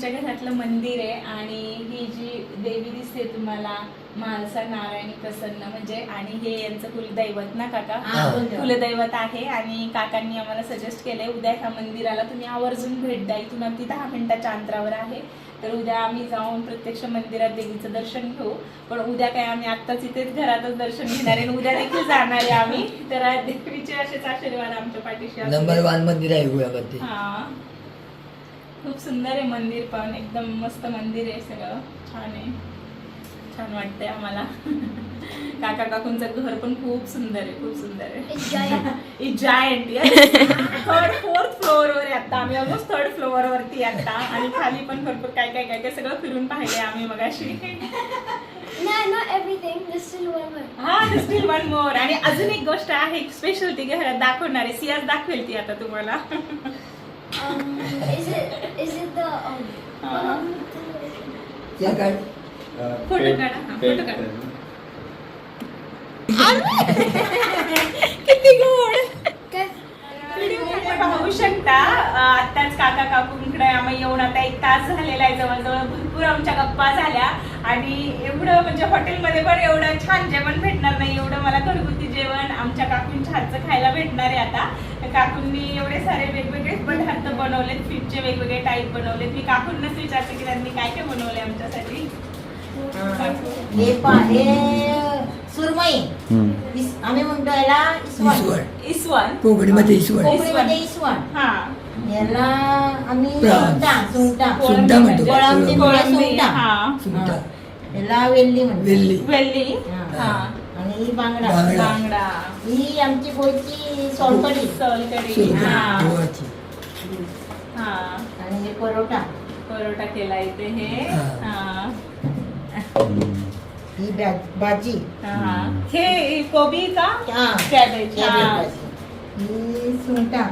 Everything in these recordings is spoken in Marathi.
काकूंच्या घरातलं मंदिर आहे आणि ही जी देवी दिसते तुम्हाला महालसा नारायणी प्रसन्न म्हणजे आणि हे यांचं कुलदैवत ना काका? हा. कुलदैवत आहे आणि काकांनी आम्हाला सजेस्ट केलंय उद्या ह्या मंदिराला तुम्ही आवर्जून भेट द्या. इथून अगदी दहा मिनिटाच्या अंतरावर आहे. तर उद्या आम्ही जाऊन प्रत्यक्ष मंदिरात देवीचं दर्शन घेऊ. पण उद्या काय आम्ही आत्ताच इथेच घरातच दर्शन घेणार आहे उद्या देखील जाणार आहे आम्ही. तर देवीचे असेच आशीर्वाद आमच्या पाठीशी. नंबर वन मंदिर आहे हा. खूप सुंदर आहे मंदिर पण. एकदम मस्त मंदिर आहे सगळं. छान आहे. छान वाटतंय आम्हाला. काका काकूंचं घर पण खूप सुंदर आहे खूप सुंदर आहे. जायंट थर्ड फोर्थ फ्लोअर वर आता आम्ही ऑलमोस्ट थर्ड फ्लोअर वरती आता आणि खाली पण भरपूर काय काय काय काय सगळं फिरून पाहिले आम्ही. हा स्टील वन मोर आणि अजून एक गोष्ट आहे स्पेशल ती घरात दाखवणार आहे. सियाज दाखवेल ती आता तुम्हाला. Um, is it is it the um? Uh-huh. um, त्या काय फोटो काढा हा, फोटो काढा किती गोड पाहू शकता अं, काका काकूंकडे आम्ही येऊन आता एक तास झालेला आहे जवळजवळ. भरपूर आमच्या गप्पा झाल्या. आणि एवढं म्हणजे हॉटेलमध्ये पण एवढं छान जेवण भेटणार नाही एवढं मला घरगुती जेवण आमच्या काकूंच्या हातचं खायला भेटणार आहे आता. काकूंनी एवढे सारे वेगवेगळे पदार्थ बनवलेत फिशचे वेगवेगळे टाईप बनवलेत. मी काकूंनाच विचारते की त्यांनी काय काय बनवले आमच्यासाठी? हे सुरमई. आम्ही म्हणतो याला इसवण. इसवण. कोकणीमध्ये ईश्वर कोकणीमध्ये इसवण. हा. याला आम्ही म्हणतो. कोळंबी म्हणजे कोळंबी सुंटा. हा याला वेल्ली म्हणतो वेल्ली वेल्ली हा. हा आणि ही बांगडा बांगडा. बांगडा ही आमची गोयची सोलकडी सोलकढी, हा गव्हाची. हा आणि हे परोटा परोटा केला इथे हे हा. हा. ही भा- भाजी हा. हे कोबी का हा. Cabbage cabbage. भाजी. सुंटा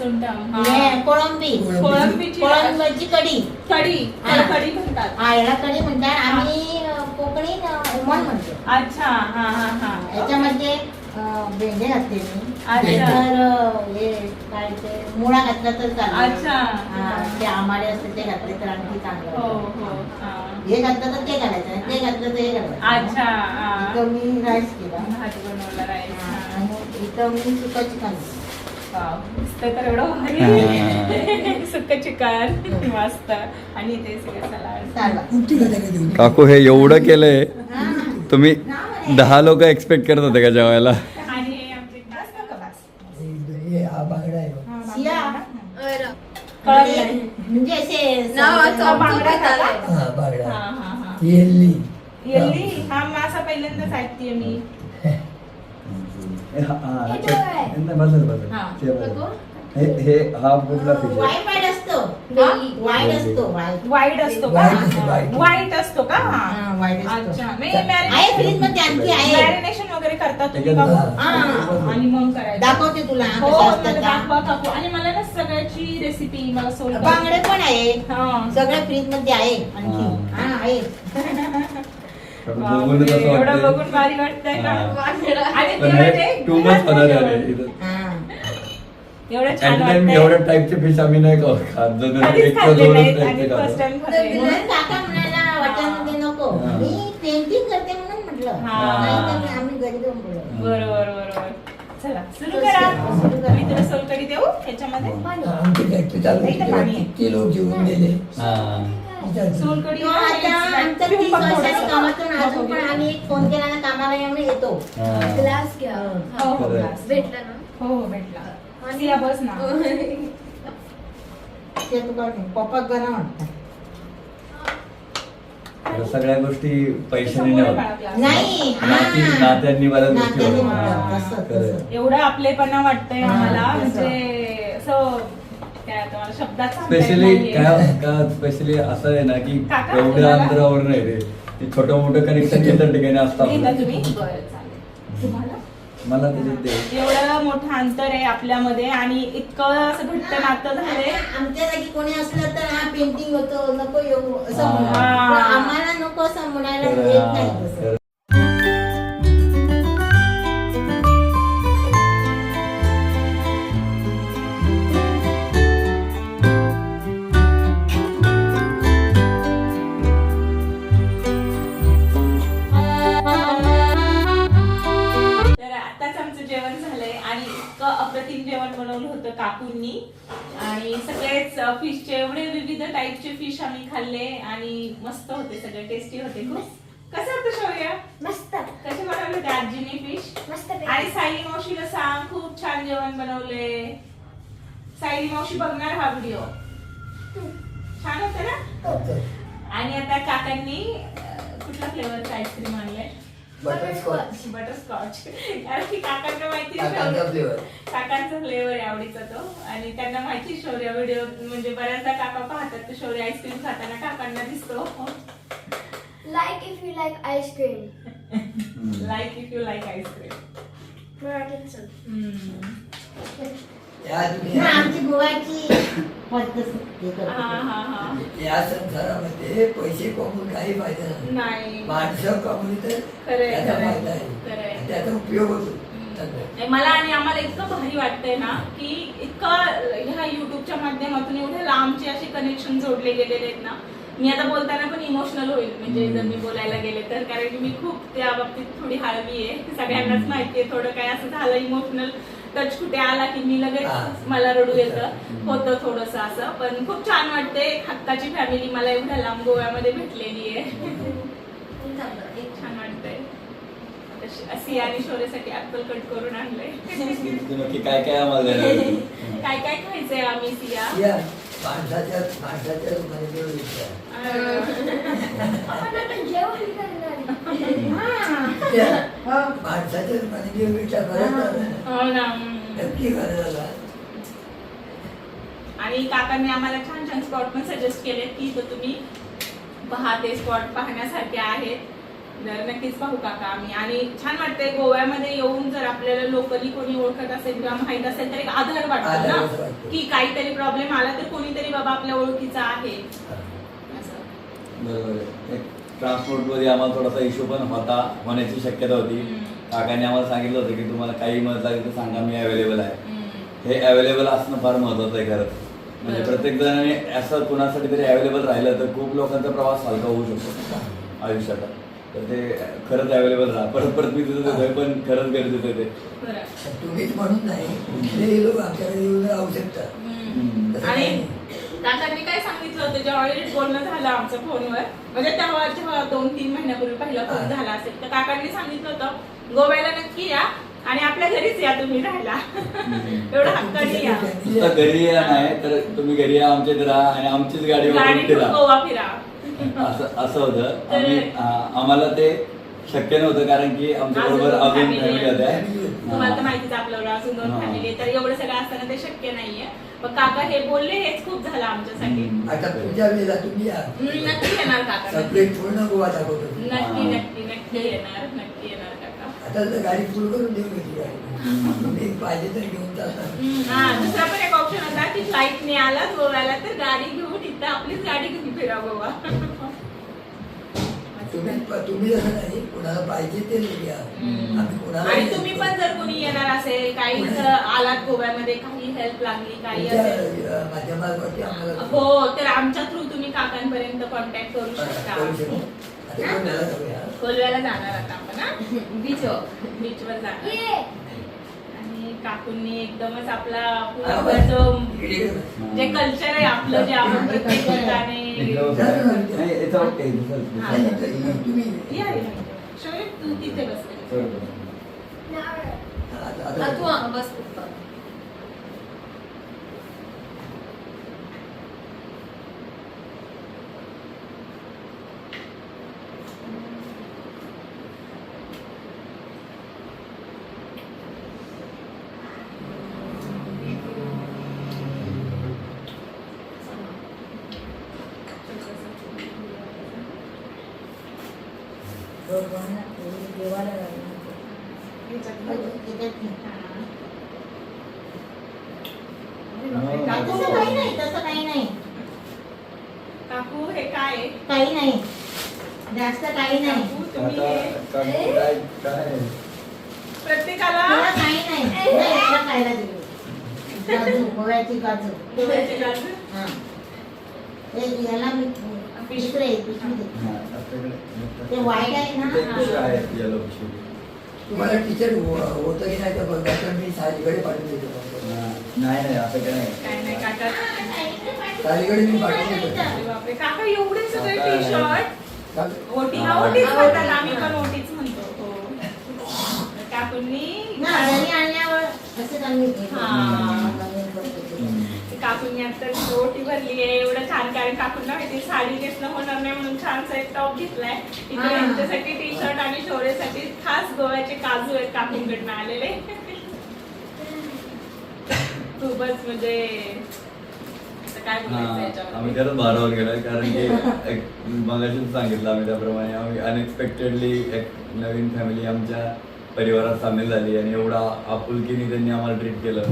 हा. हे कोळंबी. कोळंबी. कोळंबीची कोळंबीची कढी. कढी. हा. कढी म्हणतात. हा याला कढी म्हणतात. आम्ही अ, कोकणीत अ, उमण म्हणतो. अच्छा. हा हा हा. याच्यामध्ये अ, भेंडे घातले मी. अच्छा. अ, हे काय ते मुळा घातला तर चालेल. अच्छा. हा, ते आंबाडे असते ते घातले तर आणखी चांगलं हो वाटेल. हो. हा. हे घातलं तर ते घालायचं. आणि ते घातलं तर हे घालायचं. अच्छा. हा. इथं मी राईस केला. भात बनवला राईस हा. आणि इथं मी सुका चिकन. दिसतंय तर एवढं भारी. सुक्क चिकन मस्त. आणि ते सगळे सलाड. काकू हे एवढं केलंय. तुम्ही. दहा लोक एक्सपेक्ट करत होते का जेवायला? हे? हे हा. हा. म्हणजे म्हणजे असे बांगडा? हा हा, हा, हा. येल्ली. येल्ली? हा मासा पहिल्यांदाच ऐकतेय मी. हा. हे हे हा. कुठला फिश वाईट वाईट असतो. वाईट असतो वाईट वाईट असतो का. वाईट असतो का? white असतो. अच्छा. मी आहे फ्रीजमध्ये आणखी आहे. मॅरिनेशन वगैरे करता तुम्ही त्याच्यात- बाबू? हा. आणि मग करायचं. दाखवते तुला. हो दाखवा आणि मला ना सगळ्याची रेसिपी मला सोल बांगडे पण आहे हा. सगळं फ्रीजमध्ये आहे आणखी. हा. हा आहे बघूनच असं एवढं वाटतंय. बघून भारी वाटतंय ना. आणि पण ते हे टू मच होणार आहे इथं. एवढं छान At time वाटतंय एवढ्या टाईपचे फिश आम्ही नाही खात खात. कधीच एक खाल्ले दोनच नाहीत type आणि चे फर्स्ट खातो. टाइम खाल्ले म्हणून काका म्हणाला वाट्यामध्ये नको हा. मी पेंटिंग करते म्हणून म्हटलं हा. नाही तर आम्ही घरी जाऊन बोलू बरोबर बरोबर चला सुरू करा सुरू करा. मी तुला सोलकडी देऊ याच्यामध्ये आमची फॅक्टरी चालू होती इथं तेव्हा पाणी आहे. किती लोक जेवून गेले हा. विचार कर. सोलकडी तो आता आमच्या तीस वर्षाच्या कामातून अजून पण आम्ही एक फोन केला ना कामाला येऊन येतो हा. ग्लास घ्या हो हो खरंय. glass. भेटला ना हो हो भेटला सिया बस ना ते तुला पप्पा गरम वाटतं तर सगळ्या गोष्टी पैशाने नाही होत. नाही नाती- हा. नात्यांनी बऱ्याच गोष्टी नात्यांनी होतात. म्हणतात, तसं खरंय. तसं एवढं आपलेपणा वाटतंय हा, आम्हाला तसं. म्हणजे असं स्पेशली. काय का स्पेशली असं आहे ना की काका, एवढ्या तुम्हाला? अंतरावर नाही रे ते छोटं मोठं कनेक्शन इतर ठिकाणी असतं घेता आपलं. तुम्ही बरं चालेल तुम्हाला मला त्याच्यात ते एवढं मोठं अंतर आहे आपल्यामध्ये आणि इतकं असं घट्ट नातं झालंय आमच्या जागी कोणी असलं तर हा पेंटिंग होतो नको येऊ असं हा. म्हणू. पण आम्हाला नको असं म्हणायला येत नाही तसं जेवण झालंय आणि इतकं अप्रतिम जेवण बनवलं होतं काकूंनी. आणि सगळेच फिशचे एवढे विविध टाईपचे फिश आम्ही खाल्ले आणि मस्त होते सगळे टेस्टी होते खूप. कसं होतं शौर्या? मस्त. कसे बनवले होते फिश मस्त आणि सायली मावशीला सांग खूप छान जेवण बनवले. सायली मावशी बघणार हा व्हिडिओ छान होत ना? आणि आता काकांनी कुठला फ्लेवरचा आईस्क्रीम आणलाय? बटरस्कॉच बटरस्कॉच कारण की काकांना माहिती काकांचा फ्लेवर काकांचा फ्लेवर आहे आवडीचा तो. आणि त्यांना माहिती शौर्य व्हिडिओ म्हणजे बऱ्याचदा काका पाहतात तर शौर्य आईस्क्रीम खाताना काकांना दिसतो. Like if you like ice cream. Like if you like ice cream मराठीत. या आमची गोवाची हे. हा हा. हा या संसारामध्ये पैसे कमवून काही फायदा नाही. नाही. माणसं कमवली तर खरंय, त्याचा. फायदा. आहे. त्याचा उपयोग होतो. मला आणि आम्हाला इतकं भारी वाटतंय ना की इतकं ह्या युट्यूबच्या माध्यमातून एवढे लांबचे असे कनेक्शन जोडले गेलेले आहेत ना. मी आता बोलताना पण इमोशनल होईल म्हणजे जर मी बोलायला गेले तर. कारण की मी खूप त्या बाबतीत थोडी हळवी आहे. सगळ्यांनाच माहिती आहे थोडं काय असं झालं इमोशनल टच कुठे आला की मी. लगेच मला रडू येतं. होतं थोडस असं पण खूप छान वाटते एक हक्काची फॅमिली मला एवढ्या लांब गोव्यामध्ये भेटलेली आहे. छान वाटतंय. आणि शोरेसाठी ऍपल कट करून आणलंय. काय काय? काय काय खायचंय आम्ही सिया. माणसाच्या माणसाच्या मध्ये विचार आपण आता जेवण करणार. त्या हो. माणसाच्या मध्ये विचार करायचा हो. नक्की करायला आणि काकांनी आम्हाला छान छान स्पॉट पण सजेस्ट केले की इथं तुम्ही पहा ते स्पॉट पाहण्यासारखे आहेत तर नक्कीच पाहू काका आम्ही आणि छान वाटतंय गोव्यामध्ये येऊन जर आपल्याला लोकली कोणी ओळखत असेल किंवा माहीत असेल तर एक आधार वाटतो आधार ना वाटतो. की काहीतरी प्रॉब्लेम आला तर कोणीतरी बाबा आपल्या ओळखीचा आहे असं बरोबर आहे. एक ट्रान्सपोर्टमध्ये आम्हाला थोडासा इश्यू पण होता होण्याची शक्यता होती हम्म. काकाने आम्हाला सांगितलं होतं की तुम्हाला काही मदत लागली तर सांगा मी अवेलेबल आहे हम्म. हे अवेलेबल असणं फार महत्वाचं आहे खरंच म्हणजे बरोबर. प्रत्येक जणाने असं कुणासाठी तरी अवेलेबल राहिलं तर खूप लोकांचा प्रवास हलका होऊ शकतो आयुष्यात तर ते खरंच अवेलेबल राहा परत परत मी तिथं देतोय पण खरंच गरजेचं आहे ते. तुम्हीच म्हणून नाही कुठलेही लोक आमच्याकडे येऊन राहू शकतात हम्म. तसं आणि नाही. काकांनी काय सांगितलं होतं जेव्हा ऑलरेडी बोलणं झालं आमचं फोनवर म्हणजे तेव्हा जेव्हा दोन तीन महिन्यापूर्वी पहिला फोन. झाला असेल तर काकांनी सांगितलं होतं गोव्याला नक्की या आणि आपल्या घरीच या तुम्ही राहायला. एवढं हक्काने या. नुसतं घरी या नाही तर तुम्ही घरी या आमच्या इथे राहा आणि आमचीच गाडी गोवा फिरा. असं असं होतं आम्ही आम्हाला ते शक्य नव्हतं कारण की आमच्या बरोबर अजून फॅमिली आहे. होत्या तुम्हाला तर. माहितीच आहे आपल्याला अजून दोन. फॅमिली तर एवढं सगळं असताना ते शक्य नाहीये पण काका हे बोलले हेच खूप झालं आमच्यासाठी. आता तुमच्या वेळेला तुम्ही या नक्की येणार काका नक्की. सपरेट पूर्ण गोवा दाखवतो तुम्ही. नक्की. नक्की नक्की येणार नक्की येणार काका आता तर गाडी फुल करून देऊ घेतली गाडी. तुम्ही पाहिजे तर घेऊन जातात हा दुसरा पण एक ऑप्शन होता की फ्लाईटने आला गोव्याला तर गाडी घेऊन इथं आपलीच गाडी घेऊन फिरा गोवा. तुम्ही तुम्ही जसं नाही कोणाला पाहिजे ते घ्या हम्म. आम्ही कोणाला आणि तुम्ही पण जर कोणी येणार असेल काही आलात गोव्यामध्ये काही हेल्प लागली काही तुमच्या, असेल. अ, माध्यमावरती आम्हाला हो तर आमच्या थ्रू तुम्ही काकांपर्यंत कॉन्टॅक्ट करू शकता. कोलव्याला जाणार आता आपण बीचवर बीचवर जाणार. ये. आणि काकूंनी एकदमच आपला पूर्ण जो कल्चर आहे आपलं जे आपण प्रत्येक ठिकाणी बसू. नाही, याचं वाटतंय, दुसरं- हा. नाही, दुसरं. तर तुम्ही या, या. शौर्य, तू तिथे बसले बरं, बरं. नारळ. आता- हा, तू आता देवाला. हा. तसं काही नाही तसं काही नाही काकू हे काय आहे? काही नाही जास्त काही नाही काकू तुम्ही हे काय- काय? प्रत्येकाला तुला काही नाही नाही, तुला खायला दिली काजू गोव्याची काजू गोव्याचे गाजर, हा ते याला मी पिशवी. हा, ते आहे ना? तुम्हाला टीचर होतं की नाही तर बघा तर मी साईकडे पाठवून देतो हा. नाही नाही असं काय नाही काय नाही काका तालीकडे मी पाठवून देतो. काका एवढे सगळे टी शर्ट ओटी हा, ओटीच ओटी. म्हणतात आम्ही पण ओटीच म्हणतो काकूंनी नारळी आणल्यावर असं आम्ही हा. हम्म. काकूंनी आता ओटी भरली आहे एवढं छान कारण काकूंना माहिती साडी नेसणं होणार नाही म्हणून छानसा एक टॉप घेतलाय इकडे हा. यांच्यासाठी टी शर्ट आणि शोरेसाठी खास गोव्याचे काजू आहेत काकूंकडनं आलेले खूपच म्हणजे हा? आम्ही खरंच भारावर गेलोय कारण की एक मगाशीच सांगितलं आम्ही त्याप्रमाणे आम्ही अनएक्सपेक्टेडली एक नवीन फॅमिली आमच्या परिवारात सामील झाली आणि एवढा आपुलकीने त्यांनी आम्हाला ट्रीट केलं.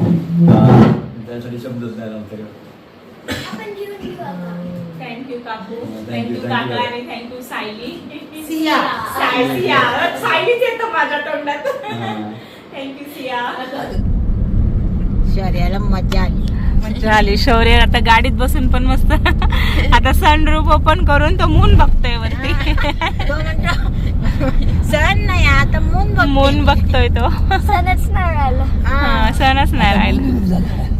त्यासाठी शब्दच नाही आमच्याकडे. थँक्यू काकू. Thank you, थँक्यू thank काका you. आणि थँक्यू सायली. सिया. साय सिया. सायलीच येतं माझ्या तोंडात. थँक्यू सिया. शर्याला मजा आली. मजा आली. शौर्य आता गाडीत बसून पण मस्त. आता सनरूफ ओपन करून तो मून बघतोय वरती. सण नाही आता मून बघ मून बघतोय तो. सणच नाही आला हा, सणच नाही राहिला.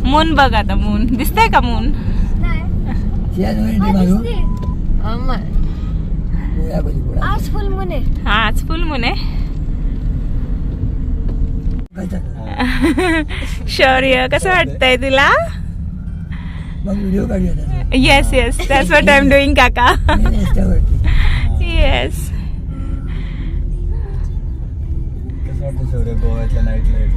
मून बघ आता मून. दिसतंय का मून. आज फुल मून. आहे आज फुल मून. आहे? शौर्य कसं वाटतंय तुला. Yes yes that's what I am doing काका. येस कसं वाटतं शौर्य गोव्यातल्या नाईट लाईफ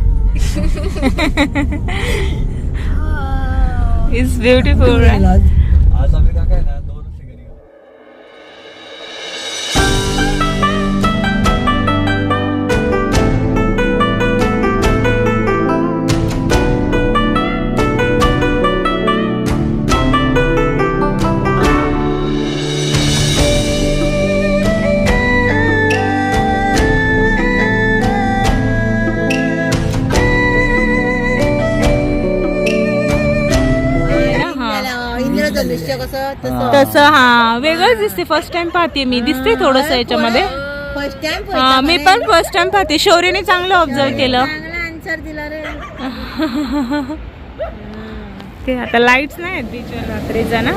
इट्स ब्युटिफुल आज आज आम्ही तसं हा वेगळंच दिसते. फर्स्ट टाइम पाहते मी. दिसते थोडस याच्यामध्ये. फर्स्ट टाइम हा, मी पण फर्स्ट टाइम पाहते. शौर्यने चांगलं ऑब्झर्व केलं. चांगला आन्सर दिला रे. ते आता लाईट्स नाही आहेत बीचवर रात्रीचा ना.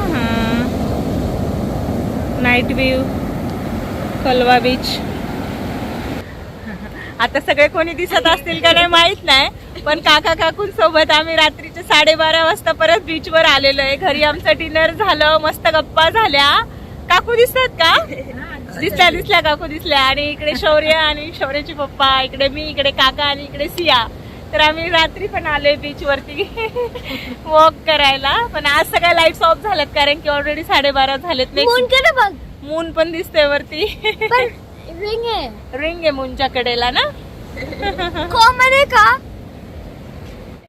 नाईट व्ह्यू कलवा बीच आता सगळे कोणी दिसत असतील का नाही माहीत नाही. पण काका काकून सोबत आम्ही रात्रीचे साडेबारा वाजता परत बीचवर आलेलो आहे. घरी आमचं डिनर झालं मस्त गप्पा झाल्या. काकू दिसतात का? दिसल्या दिसल्या काकू दिसल्या. आणि इकडे शौर्य आणि शौर्याची पप्पा इकडे मी इकडे काका आणि इकडे सिया. तर आम्ही रात्री पण आलोय बीच वरती. वॉक करायला. पण आज सगळ्या लाईट्स ऑफ झाल्यात कारण की ऑलरेडी साडेबारा झालेत. बघ. मून पण दिसतोय वरती. रिंग आहे. रिंग आहे मूनच्या कडेला ना? कॉमन आहे का?